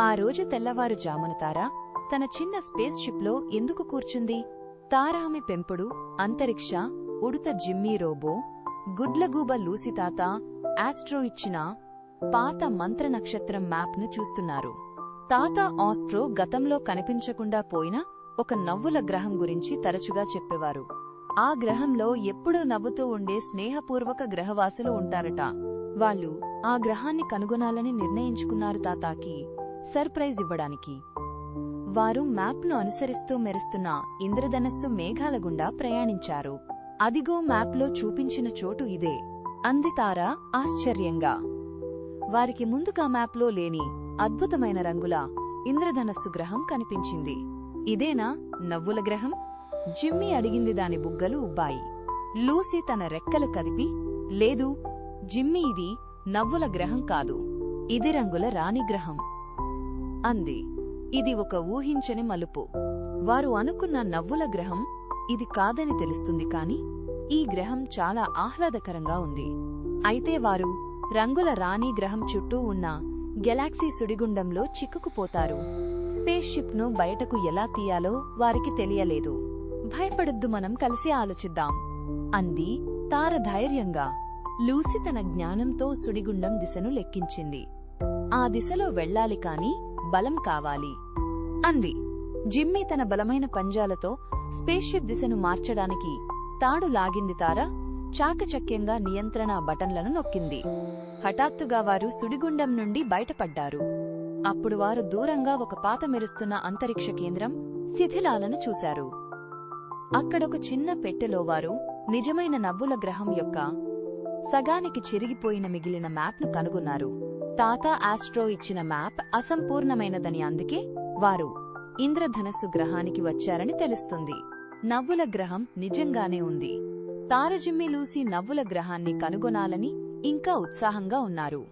ఆ రోజు తెల్లవారు జామున తార తన చిన్న స్పేస్ షిప్లో ఎందుకు కూర్చుంది? తారా ఆమె పెంపుడు అంతరిక్ష ఉడుత జిమ్మీ రోబో గుడ్లగూబ లూసితాత ఆస్ట్రో ఇచ్చిన పాత మంత్ర నక్షత్రం మ్యాప్ను చూస్తున్నారు. తాత ఆస్ట్రో గతంలో కనిపించకుండా పోయిన ఒక నవ్వుల గ్రహం గురించి తరచుగా చెప్పేవారు. ఆ గ్రహంలో ఎప్పుడూ నవ్వుతూ ఉండే స్నేహపూర్వక గ్రహవాసులు ఉంటారట. వాళ్ళు ఆ గ్రహాన్ని కనుగొనాలని నిర్ణయించుకున్నారు తాతాకి. సర్ప్రైజ్ ఇవ్వడానికి. వారు మ్యాప్ను అనుసరిస్తూ మెరుస్తున్న ఇంద్రధనస్సు మేఘాల గుండా ప్రయాణించారు. అదిగో మ్యాప్లో చూపించిన చోటు ఇదే. అంది తార ఆశ్చర్యంగా. వారికి ముందుగా మ్యాప్లో లేని అద్భుతమైన రంగుల ఇంద్రధనస్సు గ్రహం కనిపించింది. ఇదేనా నవ్వుల గ్రహం? జిమ్మీ అడిగింది దాని బుగ్గలు ఉబ్బాయి. లూసీ తన రెక్కలు కదిపి లేదు జిమ్మీ ఇది నవ్వుల గ్రహం కాదు. ఇది రంగుల రాణి గ్రహం. అంది. ఇది ఒక ఊహించని మలుపు. వారు అనుకున్న నవ్వుల గ్రహం ఇది కాదని తెలుస్తుంది కాని ఈ గ్రహం చాలా ఆహ్లాదకరంగా ఉంది. అయితే వారు రంగుల రాణి గ్రహం చుట్టూ ఉన్న గెలాక్సీ సుడిగుండంలో చిక్కుకుపోతారు. స్పేస్ షిప్ను బయటకు ఎలా తీయాలో వారికి తెలియలేదు. భయపడొద్దు మనం కలిసి ఆలోచిద్దాం అంది తార ధైర్యంగా లూసి తన జ్ఞానంతో సుడిగుండం దిశను లెక్కించింది. ఆ దిశలో వెళ్ళాలి కాని బలం కావాలి. అంది. జిమ్మీ తన బలమైన పంజాలతో స్పేస్షిప్ దిశను మార్చడానికి తాడు లాగింది తార చాకచక్యంగా నియంత్రణ బటన్లను నొక్కింది. హఠాత్తుగా వారు సుడిగుండం నుండి బయటపడ్డారు. అప్పుడు వారు దూరంగా ఒక పాత మెరుస్తున్న అంతరిక్ష కేంద్రం శిథిలాలను చూశారు. అక్కడొక చిన్న పెట్టెలో వారు నిజమైన నవ్వుల గ్రహం యొక్క సగానికి చిరిగిపోయిన మిగిలిన మ్యాప్ను కనుగొన్నారు. తాతా ఆస్ట్రో ఇచ్చిన మ్యాప్ అసంపూర్ణమైనదని అందుకే వారు ఇంద్రధనస్సు గ్రహానికి వచ్చారని తెలుస్తుంది. నవ్వుల గ్రహం నిజంగానే ఉంది. తారజిమ్మి లూసి నవ్వుల గ్రహాన్ని కనుగొనాలని ఇంకా ఉత్సాహంగా ఉన్నారు.